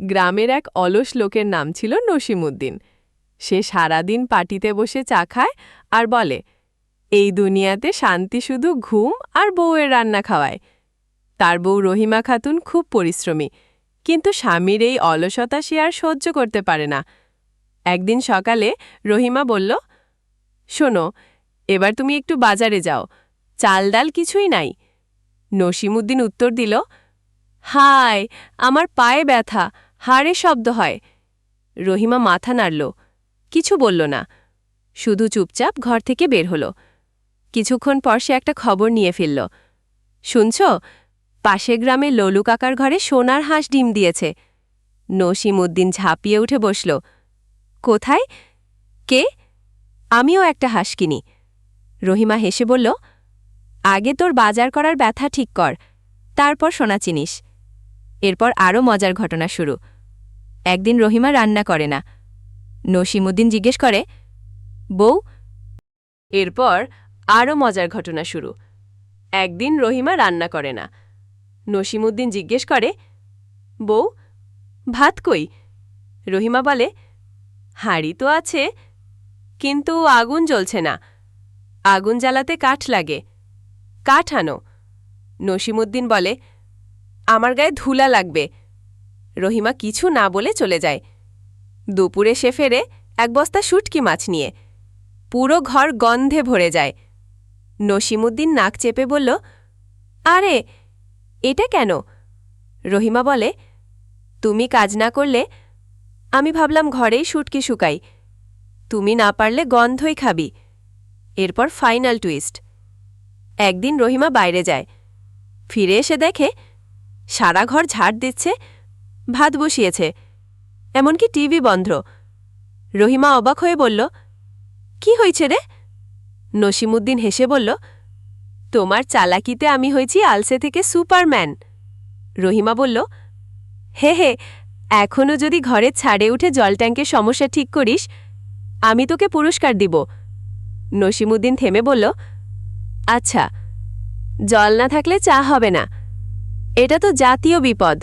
গ্রামের এক অলস লোকের নাম ছিল নসিমুদ্দিন। সে সারাদিন পাটিতে বসে চা খায় আর বলে, এই দুনিয়াতে শান্তি শুধু ঘুম আর বউয়ের রান্না খাওয়ায়। তার বউ রহিমা খাতুন খুব পরিশ্রমী, কিন্তু স্বামীর এই অলসতা সে আর সহ্য করতে পারে না। একদিন সকালে রহিমা বলল, শোনো, এবার তুমি একটু বাজারে যাও, চাল ডাল কিছুই নাই। নসিমুদ্দিন উত্তর দিল, হায়, আমার পায়ে ব্যথা। হাড়ে শব্দ হয়। রহিমা মাথা নাড়ল। কিছু বলল না। শুধু চুপচাপ ঘর থেকে বের হল। কিছুক্ষণ পর সে একটা খবর নিয়ে ফেলল শুনছ? পাশে গ্রামে ললু কাকার ঘরে সোনার হাঁস ডিম দিয়েছে। নসিমুদ্দিন ঝাঁপিয়ে উঠে বসল। কোথায়? কে? আমিও একটা হাঁস কিনি। রহিমা হেসে বলল, আগে তোর বাজার করার ব্যথা ঠিক কর। তারপর সোনা চিনিস। এরপর আরও মজার ঘটনা শুরু। একদিন রহিমা রান্না করে না। নসিমুদ্দিন জিজ্ঞেস করে, বউ? এরপর আরও মজার ঘটনা শুরু। একদিন রহিমা রান্না করে না। নসিমুদ্দিন জিজ্ঞেস করে, বউ, ভাত কই? রহিমা বলে, হাঁড়ি তো আছে, কিন্তু আগুন জ্বলছে না। আগুন জ্বালাতে কাঠ লাগে। কাঠ আনো। নসিমুদ্দিন বলে আমার গায়ে ধুলা লাগবে। রহিমা কিছু না বলে চলে যায়। দুপুরে সে ফেরে এক বস্তা শুটকি মাছ নিয়ে। পুরো ঘর গন্ধে ভরে যায়। নসিমুদ্দিন নাক চেপে বলল, আরে, এটা কেন? রহিমা বলে, তুমি কাজ না করলে আমি ভাবলাম ঘরেই শুটকি শুকাই। তুমি না পারলে গন্ধই খাবি। এরপর ফাইনাল টুইস্ট। একদিন রহিমা বাইরে যায়। ফিরে এসে দেখে সারা ঘর ঝাড় দিচ্ছে, ভাত বসিয়েছে, এমনকি টিভি বন্ধ। রহিমা অবাক হয়ে বলল, কি হয়েছে রে? নসিমুদ্দিন হেসে বলল, তোমার চালাকিতে আমি হয়েছি আলসে থেকে সুপারম্যান। রহিমা বলল, হে হে এখনও যদি ঘরে ছাড়ে উঠে জল ট্যাঙ্কের সমস্যা ঠিক করিস, আমি তোকে পুরস্কার দিব। নসিমুদ্দিন থেমে বলল আচ্ছা জল না থাকলে চা হবে না। এটা তো জাতীয় বিপদ।